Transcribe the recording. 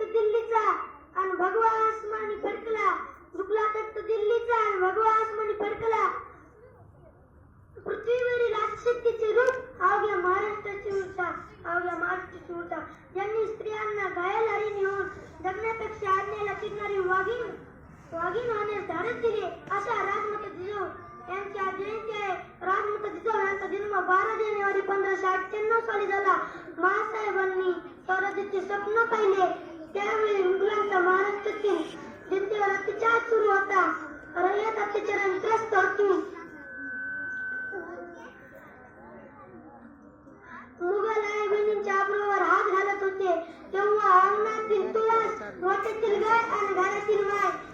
तख्त दिल्लीचा आणि भगवा आसमानी फडकला झुकला तख्त दिल्लीचा आणि भगवा आसमानी फडकला पृथ्वीवरील आशक्तीचे रूप अवघ्या महाराष्ट्राची उर्जा अवघ्या महाराष्ट्राची उर्जा ज्यांनी स्त्रियांना घायालारी नेऊन जगण्यापेक्षा आज्ञेला चिरणारी वाघीण वाघीण होण्यास धाडस दिले अशा राजमाता जिजाऊ. यांची आज जयंती आहे. राजमाता जिजाऊ यांचा जन्म बारा जानेवारी पंधराशे अठ्ठ्याण्णव साली झाला. महासाहेबांनी स्वराज्याचे स्वप्न पाहिले. Вот это тюрьма, она гора тюрьма.